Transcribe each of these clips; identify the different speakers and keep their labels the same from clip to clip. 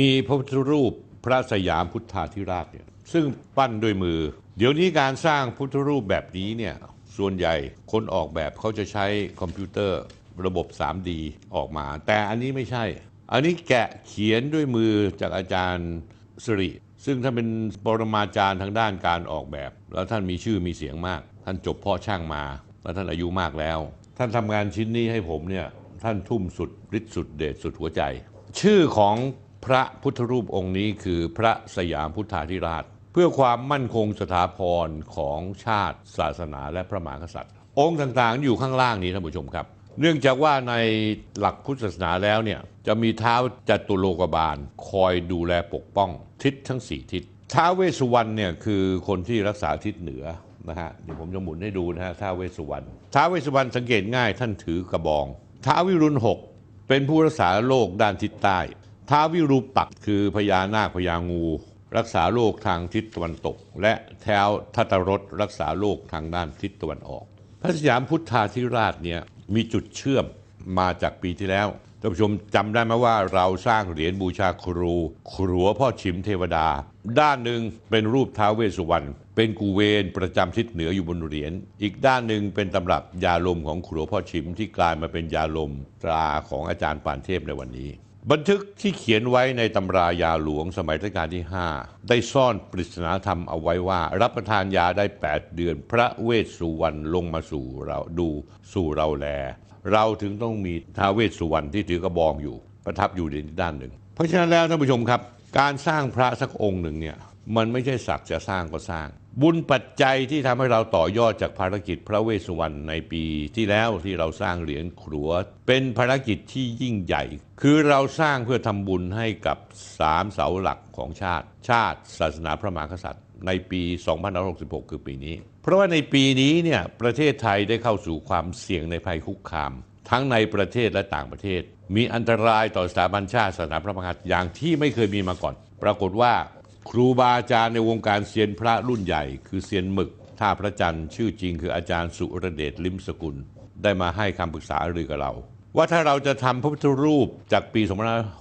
Speaker 1: มีพระพุทธรูปพระสยามพุทธาธิราชเนี่ยซึ่งปั้นด้วยมือ เดี๋ยวนี้การสร้างพุทธรูปแบบนี้เนี่ยส่วนใหญ่คนออกแบบเขาจะใช้คอมพิวเตอร์ระบบ 3D ออกมา แต่อันนี้ไม่ใช่ อันนี้แกะเขียนด้วยมือจากอาจารย์สิริ ซึ่งท่านเป็นปรมาจารย์ทางด้านการออกแบบ แล้วท่านมีชื่อมีเสียงมาก ท่านจบพ่อช่างมาแล้วท่านอายุมากแล้ว ท่านทำงานชิ้นนี้ให้ผมเนี่ยท่านทุ่มสุดฤทธิ์สุดเดชสุดหัวใจ ชื่อของ พระพุทธรูปองค์นี้คือพระสยามพุทธาธิราช เพื่อความมั่นคงสถาพรของชาติ ศาสนาและพระมหากษัตริย์ องค์ต่างๆ อยู่ข้างล่างนี้ท่านผู้ชมครับ เนื่องจากว่าในหลักพุทธศาสนาแล้วเนี่ยจะมีเท้าจัตุโลกบาล คอยดูแลปกป้องทิศทั้งสี่ทิศท้าเวสุวรรณเนี่ยคือคนที่รักษาทิศเหนือนะฮะเดี๋ยวผมจะหมุนให้ดูนะฮะท้าเวสุวรรณท้าเวสุวรรณสังเกตง่ายท่านถือกระบองท้าวิรุณหกเป็นผู้รักษาโลกด้านทิศใต้ ท้าวิรูปักคือพญานาคพญางู รักษาโลกทางทิศตะวันตก และแท้วทัตรสรักษาโลกทางด้านทิศตะวันออก พระสยามพุทธาธิราชเนี่ยมีจุดเชื่อมมาจากปีที่แล้วท่านผู้ชมจำได้ไหมว่าเราสร้างเหรียญบูชาครูครัวพ่อชิมเทวดา ด้านหนึ่งเป็นรูปท้าวเวสสุวรรณเป็นกูเวนประจำทิศเหนืออยู่บนเหรียญอีกด้านหนึ่งเป็นตำรับยาลมของครัวพ่อชิมที่กลายมาเป็นยาลมตราของอาจารย์ปานเทพในวันนี้ บันทึกที่เขียนไว้ในตำรายาหลวงสมัยรัชกาลที่ 5 ได้ซ่อนปริศนาธรรมเอาไว้ว่า รับประทานยาได้ 8 เดือน พระเวสสุวรรณลงมาสู่เราดูสู่เราแล เราถึงต้องมีท้าเวสสุวรรณที่ถือกระบองอยู่ ประทับอยู่ในด้านหนึ่ง เพราะฉะนั้นแล้วท่านผู้ชมครับ การสร้างพระสักองค์หนึ่งเนี่ยมันไม่ใช่สักจะสร้างก็สร้าง บุญปัจจัยที่ทำให้เราต่อยอดจากภารกิจพระเวสสุวรรณในปีที่แล้วที่เราสร้างเหรียญขรัว เป็นภารกิจที่ยิ่งใหญ่ คือเราสร้างเพื่อทำบุญให้กับสามเสาหลักของชาติ ชาติ ศาสนาพระมหากษัตริย์ ในปี2566 คือปีนี้ เพราะว่าในปีนี้เนี่ยประเทศไทยได้เข้าสู่ความเสี่ยงในภัยคุกคาม ทั้งในประเทศและต่างประเทศ มีอันตรายต่อสถาบันชาติศาสนาพระมหากษัตริย์อย่างที่ไม่เคยมีมาก่อน ปรากฏว่า ครูบาอาจารย์ในวงการเซียนพระรุ่นใหญ่ คือเซียนหมึกท่าพระจันทร์ชื่อจริงคืออาจารย์สุรเดชลิมสกุล ได้มาให้คำปรึกษาหรือกับเรา ว่าถ้าเราจะทำพระพุทธรูปจากปี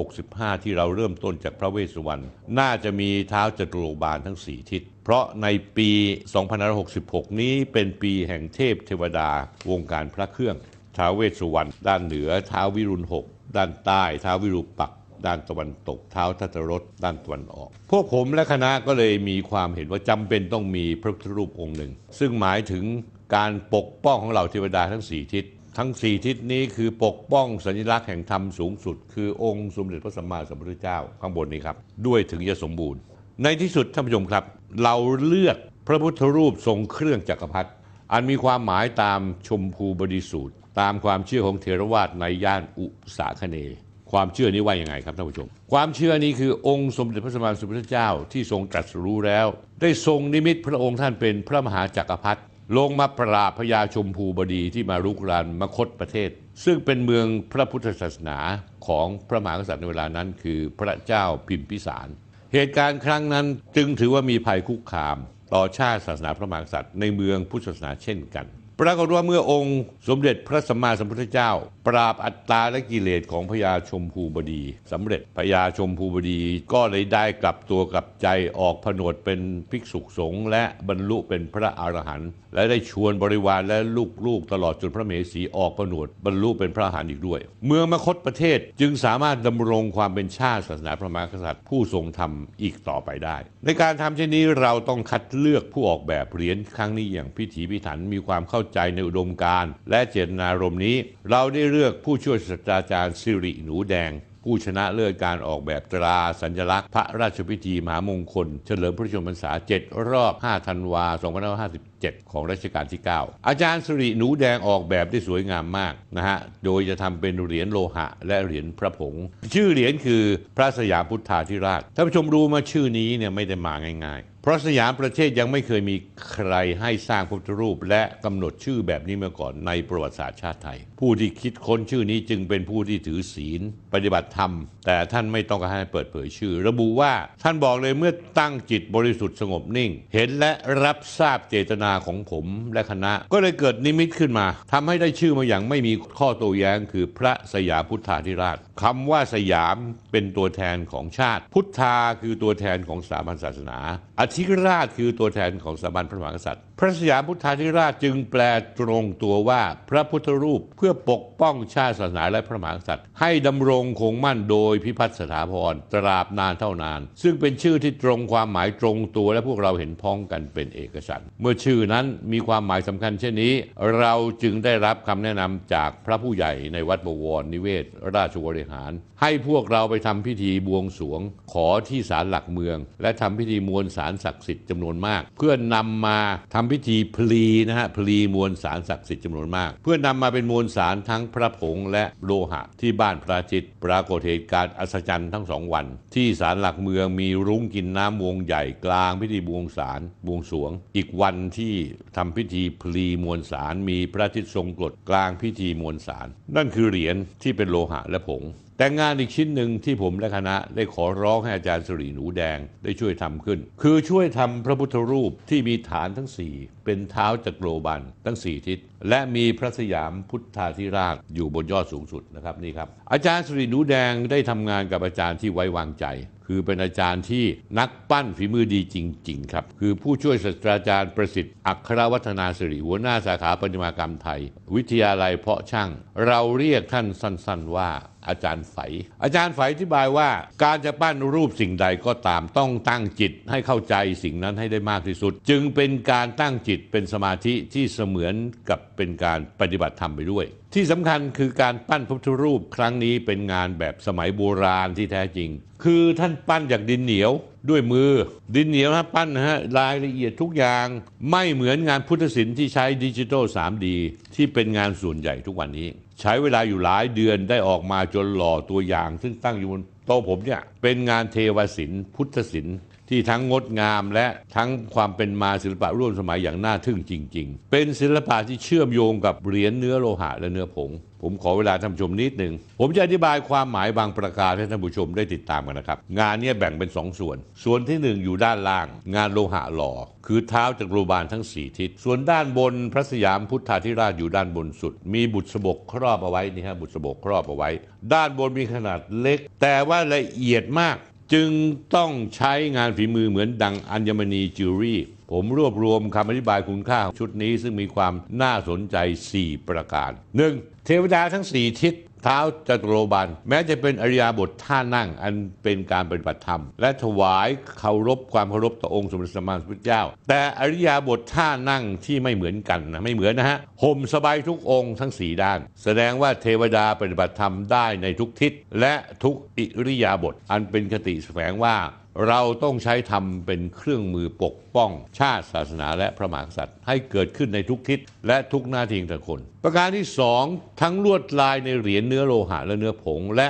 Speaker 1: 2565 ที่เราเริ่มต้นจากพระเวสสุวรรณน่าจะมีเท้าจตุโลบาลทั้ง 4 ทิศ เพราะในปี2566 นี้เป็นปีแห่งเทพเทวดาวงการพระเครื่องท้าเวสสุวรรณด้านเหนือท้าวิรุณหกด้านใต้ท้าวิรูปัก ด้านตะวันตกเท้าทัตรสด้านตะวันออก พวกผมและคณะก็เลยมีความเห็นว่าจำเป็นต้องมีพระพุทธรูปองค์หนึ่ง ซึ่งหมายถึงการปกป้องของเหล่าเทวดาทั้งสี่ทิศ ทั้งสี่ทิศนี้คือปกป้องสัญลักษณ์แห่งธรรมสูงสุด คือองค์สมเด็จพระสัมมาสัมพุทธเจ้าข้างบนนี้ครับด้วยถึงจะสมบูรณ์ ในที่สุดท่านผู้ชมครับ เราเลือกพระพุทธรูปทรงเครื่องจักรพรรดิอันมีความหมายตามชมพูบริสูตรตามความเชื่อของเทรวาสในย่านอุสาคเนย์ ความเชื่อนี้ว่ายังไงครับท่านผู้ชม ความเชื่อนี้คือองค์สมเด็จพระสัมมาสัมพุทธเจ้าที่ทรงตรัสรู้แล้ว ได้ทรงนิมิตพระองค์ท่านเป็นพระมหาจักรพรรดิลงมาปราบพญาชมพูบดีที่มารุกรานมคตประเทศ ซึ่งเป็นเมืองพระพุทธศาสนาของพระมหากษัตริย์ในเวลานั้น คือพระเจ้าพิมพิสาร เหตุการณ์ครั้งนั้นจึงถือว่ามีภัยคุกคาม ต่อชาติศาสนาพระมหากษัตริย์ในเมืองพุทธศาสนาเช่นกัน ปรากฏว่าเมื่อองค์สมเด็จพระสัมมาสัมพุทธเจ้า ปราบอัตตาและกิเลสของพญาชมพูบดีสำเร็จพญาชมพูบดีก็เลยได้กลับตัวกลับใจออกผนวดเป็นภิกษุสงฆ์และบรรลุเป็นพระอรหันต์และได้ชวนบริวารและลูกๆ ตลอดจนพระเมสีออกผนวดบรรลุเป็นพระอรหันต์อีกด้วย เมืองมคตประเทศจึงสามารถดำรงความเป็นชาติศาสนาพระมหากษัตริย์ผู้ทรงธรรมอีกต่อไปได้ ในการทำเช่นนี้เราต้องคัดเลือกผู้ออกแบบเหรียญครั้งนี้อย่างพิถีพิถันมีความเข้าใจในอุดมการณ์และเจตนารมณ์นี้ เราได้เลือกผู้ช่วยศาสตราจารย์สิริหนูแดง ผู้ชนะเลิศการออกแบบตราสัญลักษณ์ พระราชพิธีมหามงคล เฉลิมพระชนมพรรษา 7 รอบ 5 ธันวา 2557 ของรัชกาลที่ 9 อาจารย์สิริหนูแดงออกแบบได้สวยงามมากนะฮะ โดยจะทำเป็นเหรียญโลหะ และเหรียญพระผง ชื่อเหรียญคือพระสยามพุทธาธิราช ท่านผู้ชมรู้มาชื่อนี้เนี่ยไม่ได้มาง่ายๆ เพราะสยามประเทศยังไม่เคยมีใครให้สร้างพระพุทธรูป และกำหนดชื่อแบบนี้มาก่อนในประวัติศาสตร์ชาติไทย ผู้ที่คิดค้นชื่อนี้จึงเป็นผู้ที่ถือศีล ปฏิบัติธรรม แต่ท่านไม่ต้องการให้เปิดเผยชื่อ ระบุว่าท่านบอกเลยเมื่อตั้งจิตบริสุทธิ์สงบนิ่ง เห็นและรับทราบเจตนาของผมและคณะ ก็เลยเกิดนิมิตขึ้นมาทำให้ได้ชื่อมาอย่างไม่มีข้อโต้แย้งคือพระสยามพุทธาธิราชคำว่าสยามเป็นตัวแทนของชาติ พุทธาคือตัวแทนของสถาบันศาสนาอธิราชคือตัวแทนของสถาบันพระมหากษัตริย์ พระสยามพุทธาธิราชจึงแปลตรงตัวว่าพระพุทธรูปเพื่อปกป้องชาติศาสนาและพระมหากษัตริย์ ให้ดำรงคงมั่นโดยพิพัฒน์สถาพรตราบนานเท่านาน ซึ่งเป็นชื่อที่ตรงความหมายตรงตัวและพวกเราเห็นพ้องกันเป็นเอกฉันท์เมื่อชื่อนั้นมีความหมายสำคัญเช่นนี้ เราจึงได้รับคำแนะนำจากพระผู้ใหญ่ในวัดบวรนิเวศ ราชบริหาร ให้พวกเราไปทำพิธีบวงสรวง ขอที่ศาลหลักเมือง และทำพิธีมวลสารศักดิ์สิทธิ์จำนวนมาก เพื่อนำมาทำพิธีพลีนะฮะพลีมวลสารศักดิ์สิทธิ์จำนวนมาก เพื่อนำมาเป็นมวลสารทั้งพระผงและโลหะที่บ้านพระอาทิต ปรากฏเหตุการณ์อัศจรรย์ทั้งสองวัน ที่ศาลหลักเมืองมีรุ้งกินน้ำวงใหญ่กลางพิธีบวงสารบวงสวง อีกวันที่ทำพิธีพลีมวลสารมีพระอาทิตย์ทรงกรดกลางพิธีมวลสาร นั่นคือเหรียญที่เป็นโลหะและผง แต่งานอีกชิ้นหนึ่งที่ผมและคณะได้ขอร้องให้อาจารย์สิริหนูแดงได้ช่วยทำขึ้น คือช่วยทำพระพุทธรูปที่มีฐานทั้งสี่เป็นเท้าจักรโลบันทั้งสี่ทิศ และมีพระสยามพุทธาธิราชอยู่บนยอดสูงสุดนะครับนี่ครับ อาจารย์สิริหนูแดงได้ทำงานกับอาจารย์ที่ไว้วางใจ คือเป็นอาจารย์ที่นักปั้นฝีมือดีจริง ๆ ครับ คือผู้ช่วยศาสตราจารย์ประสิทธิ์อัครวัฒนาสิริหัวหน้าสาขาปฏิมากรรมไทย วิทยาลัยเพาะช่าง เราเรียกท่านสั้น ๆว่า อาจารย์ไฝอาจารย์ไฝอธิบายว่า การจะปั้นรูปสิ่งใดก็ตามต้องตั้งจิตให้เข้าใจสิ่งนั้นให้ได้มากที่สุด จึงเป็นการตั้งจิตเป็นสมาธิที่เสมือนกับเป็นการปฏิบัติธรรมไปด้วย ที่สำคัญคือการปั้นพระพุทธรูปครั้งนี้เป็นงานแบบสมัยโบราณที่แท้จริง คือท่านปั้นจากดินเหนียวด้วยมือ ดินเหนียวนะปั้นนะฮะรายละเอียดทุกอย่าง ไม่เหมือนงานพุทธศิลป์ที่ใช้ดิจิทัล 3D ที่เป็นงานส่วนใหญ่ทุกวันนี้ ใช้เวลาอยู่หลายเดือนได้ออกมาจนหล่อตัวอย่าง ซึ่งตั้งอยู่บนโต๊ะผมเนี่ยเป็นงานเทวศิลป์พุทธศิลป์ที่ทั้งงดงามและทั้งความเป็นมาศิลปะร่วมสมัยอย่างน่าทึ่งจริง ๆ เป็นศิลปะที่เชื่อมโยงกับเหรียญเนื้อโลหะและเนื้อผง ผมขอเวลาท่านผู้ชมนิดหนึ่ง ผมจะอธิบายความหมายบางประการให้ท่านผู้ชมได้ติดตามกันนะครับ งานนี้แบ่งเป็นสองส่วน ส่วนที่หนึ่งอยู่ด้านล่าง งานโลหะหล่อ คือเท้าจักรบาลทั้งสี่ทิศ ส่วนด้านบนพระสยามพุทธาธิราชอยู่ด้านบนสุด มีบุษบกครอบเอาไว้นี่ฮะบุษบกครอบเอาไว้ ด้านบนมีขนาดเล็ก แต่ว่าละเอียดมาก จึงต้องใช้งานฝีมือเหมือนดังอัญมณีจิวเวลรี่ ผมรวบรวมคำอธิบายคุณค่าชุดนี้ซึ่งมีความน่าสนใจ 4 ประการ 1. เทวดาทั้ง 4 ทิศเท้าจตุโลบันแม้จะเป็นอริยาบทท่านั่งอันเป็นการปฏิบัติธรรม และถวายเคารพความเคารพต่อองค์สมเด็จสัมมาสัมพุทธเจ้า แต่อริยาบทท่านั่งที่ไม่เหมือนกันนะไม่เหมือนนะฮะห่มสบายทุกองค์ทั้งสี่ด้าน แสดงว่าเทวดาปฏิบัติธรรมได้ในทุกทิศและทุกอิริยาบถอันเป็นคติแฝงว่า เราต้องใช้ธรรมเป็นเครื่องมือปกป้อง ชาติศาสนาและพระมหากษัตริย์ ให้เกิดขึ้นในทุกทิศและทุกหน้าที่ของแต่คน ประการที่สองทั้งลวดลายในเหรียญเนื้อโลหะและเนื้อผง และ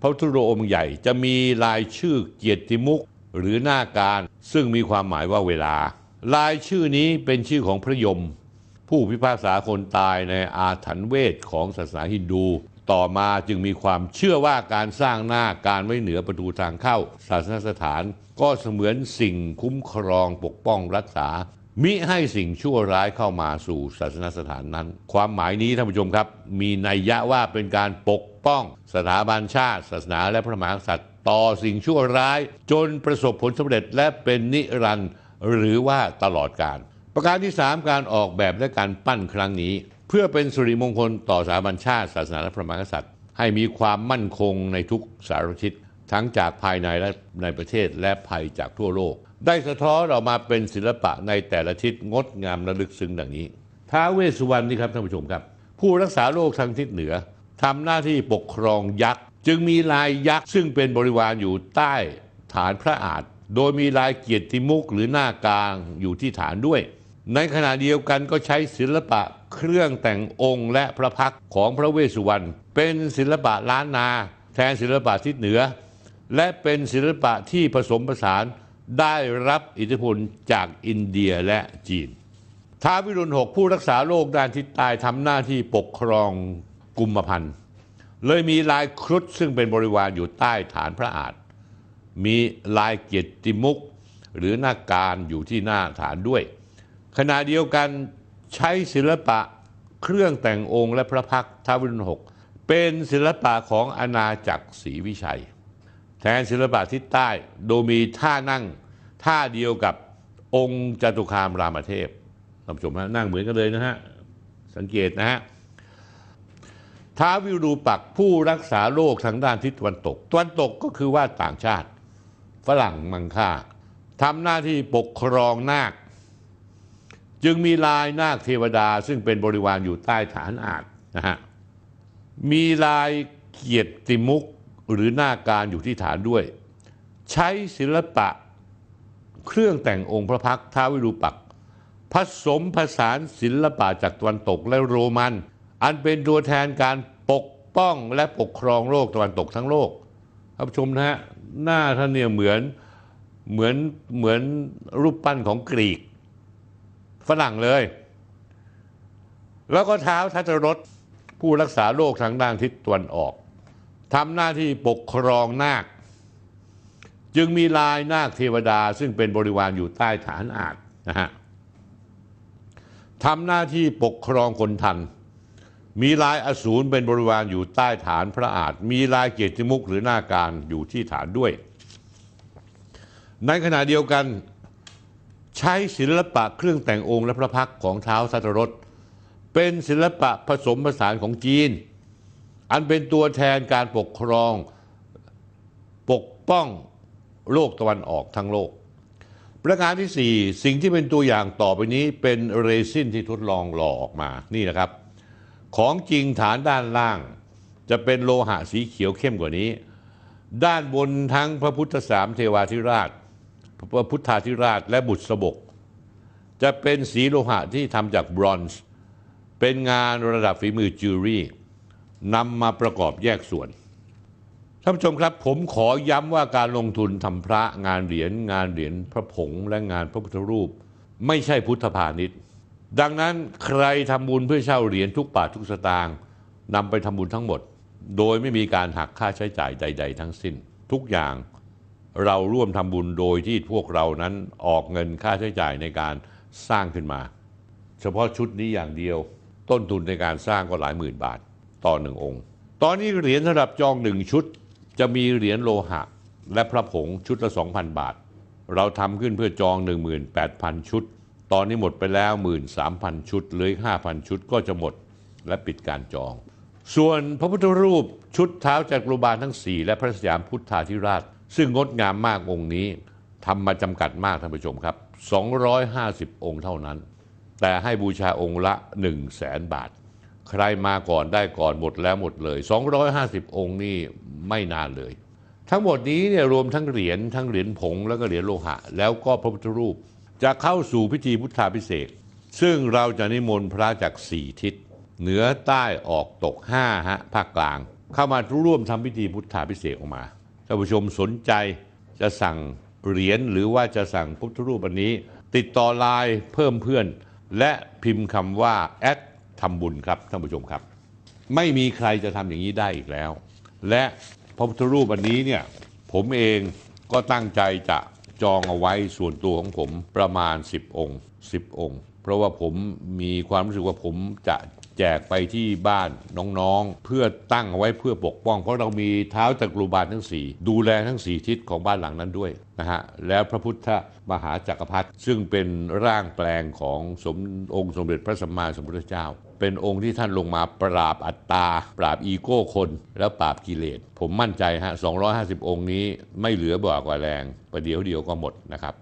Speaker 1: พระพุทธรูปองค์ใหญ่จะมีลายชื่อเกียรติมุกหรือหน้าการ ซึ่งมีความหมายว่าเวลา ลายชื่อนี้เป็นชื่อของพระยม ผู้พิพากษาคนตายในอาถรรพ์เวทของศาสนาฮินดู ต่อมาจึงมีความเชื่อว่าการสร้างหน้าการไว้เหนือประตูทางเข้า ศาสนสถาน ก็เสมือนสิ่งคุ้มครองปกป้องรักษา มิให้สิ่งชั่วร้ายเข้ามาสู่ศาสนสถานนั้น ความหมายนี้ท่านผู้ชมครับ มีนัยยะว่าเป็นการปกป้อง สถาบันชาติ ศาสนาและพระมหากษัตริย์ ต่อสิ่งชั่วร้าย จนประสบผลสำเร็จและเป็นนิรันดร์หรือว่าตลอดกาลประการที่ 3 การออกแบบและการปั้นครั้งนี้ พื่อเป็นสุริมงคลต่อสถาบันชาติ ศาสนาและพระมหากษัตริย์ ให้มีความมั่นคงในทุกสารทิศทั้งจากภายในและในประเทศและภัยจากทั่วโลก ได้สะท้อนออกมาเป็นศิลปะในแต่ละทิศงดงามระลึกซึ้งดังนี้ ท้าเวสสุวรรณนี่ครับท่านผู้ชมครับ ผู้รักษาโลกทางทิศเหนือทำหน้าที่ปกครองยักษ์จึงมีลายยักษ์ซึ่งเป็นบริวารอยู่ใต้ฐานพระอาจโดยมีลายเกียรติมุกหรือหน้ากลางอยู่ที่ฐานด้วย ในขณะเดียวกันก็ใช้ศิลปะเครื่องแต่งองค์และพระพักของพระเวสสุวรรณเป็นศิลปะล้านนา แทนศิลปะทิศเหนือ และเป็นศิลปะที่ผสมผสานได้รับอิทธิพลจากอินเดียและจีน ท้าววิรุณหกผู้รักษาโลกด้านทิศใต้ทำหน้าที่ปกครองกุมพันธ์เลยมีลายครุฑซึ่งเป็นบริวารอยู่ใต้ฐานพระอาจมีลายเกียรติมุกหรือหน้าการอยู่ที่หน้าฐานด้วย ขณะเดียวกันใช้ศิลปะเครื่องแต่งองค์และพระพักท้าววิรุณหกเป็นศิลปะของอาณาจักรศรีวิชัย แทนศิลปะทิศใต้โดยมีท่านั่งท่าเดียวกับองค์จตุคามรามเทพท่านผู้ชมฮะนั่งเหมือนกันเลยนะฮะ สังเกตนะฮะท้าววิรูปักผู้รักษาโลกทางด้านทิศตะวันตกตะวันตกก็คือว่าต่างชาติ ฝรั่งมังค่าทำหน้าที่ปกครองนาค จึงมีลายนาคเทวดาซึ่งเป็นบริวารอยู่ใต้ฐานอาจนะฮะมีลายเกียรติมุกหรือหน้าการอยู่ที่ฐานด้วย ใช้ศิลปะเครื่องแต่งองค์พระพักท้าววิรูปักษ์ผสมผสานศิลปะจากตะวันตกและโรมัน อันเป็นตัวแทนการปกป้องและปกครองโลกตะวันตกทั้งโลกท่านผู้ชมนะฮะหน้าท่านเนี่ยเหมือนเหมือนเหมือนรูปปั้นของกรีก ฝรั่งเลย แล้วก็เท้าทัตรถผู้รักษาโลกทางด้านทิศตะวันออกทำหน้าที่ปกครองนาค จึงมีลายนาคเทวดาซึ่งเป็นบริวารอยู่ใต้ฐานอาจนะฮะทำหน้าที่ปกครองคนทัน มีลายอสูรเป็นบริวารอยู่ใต้ฐานพระอาจมีลายเกียรติมุกหรือหน้าการอยู่ที่ฐานด้วย ในขณะเดียวกัน ใช้ศิลปะเครื่องแต่งองค์และพระพักของเท้าสัตรถเป็นศิลปะผสมผสานของจีน อันเป็นตัวแทนการปกครองปกป้องโลกตะวันออกทั้งโลก ประการที่ 4 สิ่งที่เป็นตัวอย่างต่อไปนี้เป็นเรซินที่ทดลองหล่อออกมานี่นะครับ ของจริงฐานด้านล่าง จะเป็นโลหะสีเขียวเข้มกว่านี้ ด้านบนทั้งพระพุทธสามเทวาธิราช พระพุทธาธิราชและบุตรสบก จะเป็นสีโลหะที่ทำจากบรอนซ์ เป็นงานระดับฝีมือจิวเวลรี่นำมาประกอบแยกส่วน ท่านผู้ชมครับผมขอย้ำว่าการลงทุนทำพระงานเหรียญงานเหรียญพระผงและงานพระพุทธรูป ไม่ใช่พุทธพาณิชย์ ดังนั้นใครทำบุญเพื่อเช่าเหรียญทุกบาททุกสตางค์นำไปทำบุญทั้งหมด โดยไม่มีการหักค่าใช้จ่ายใด ๆ ทั้งสิ้น ทุกอย่าง เราร่วมทำบุญโดยที่พวกเรานั้นออกเงินค่าใช้จ่ายในการสร้างขึ้นมา เฉพาะชุดนี้อย่างเดียว ต้นทุนในการสร้างก็หลายหมื่นบาทต่อหนึ่งองค์ ตอนนี้เหรียญสำหรับจองหนึ่งชุด จะมีเหรียญโลหะ และพระผงชุดละ 2,000 บาท เราทำขึ้นเพื่อจอง 18,000 ชุด ตอนนี้หมดไปแล้ว 13,000 ชุดเหลืออีก5,000 ชุดก็จะหมดและปิดการจอง ส่วนพระพุทธรูปชุดเท้าจักรุบาลทั้ง 4 และพระสยามพุทธาธิราช ซึ่งงดงามมากองค์นี้ทำมาจำกัดมากท่านผู้ชมครับ 250 องค์เท่านั้น แต่ให้บูชาองค์ละ 1 0 0 0 0แสนบาท ใครมาก่อนได้ก่อนหมดแล้วหมดเลย 250 องค์นี่ไม่นานเลย ทั้งหมดนี้เนี่ยรวมทั้งเหรียญทั้งเหรียญผงแล้วก็เหรียญโลหะ แล้วก็พระพุทธรูป จะเข้าสู่พิธีพุทธาพิเศษซึ่งเราจะนิมนต์พระจากสี่ทิศ เหนือใต้ออกตกห้าฮะภาคกลาง เข้ามาร่วมทำพิธีพุทธาพิเศษออกมา ท่านผู้ชมสนใจจะสั่งเหรียญหรือว่าจะสั่งพุทธรูปอันนี้ ติดต่อไลน์เพิ่มเพื่อน และพิมพ์คำว่าแอดทำบุญครับท่านผู้ชมครับ ไม่มีใครจะทำอย่างนี้ได้อีกแล้ว และพระพุทธรูปอันนี้เนี่ยผมเองก็ตั้งใจจะจองเอาไว้ส่วนตัวของผมประมาณ 10 องค์ 10 องค์ เพราะว่าผมมีความรู้สึกว่าผมจะ แจกไปที่บ้านน้องๆ เพื่อตั้งเอาไว้เพื่อปกป้อง เพราะเรามีเท้าจักรุบาลทั้ง 4 ดูแลทั้ง 4 ทิศของบ้านหลังนั้นด้วยนะฮะแล้วพระพุทธมหาจักรพรรดิซึ่งเป็นร่างแปลงของสมองค์สมเด็จพระสัมมาสัมพุทธเจ้า เป็นองค์ที่ท่านลงมาปราบอัตตา ปราบอีโก้คน แล้วปราบกิเลส ผมมั่นใจฮะ250 องค์นี้ไม่เหลือบ่ากว่าแรงประเดี๋ยวเดียวก็หมดนะครับ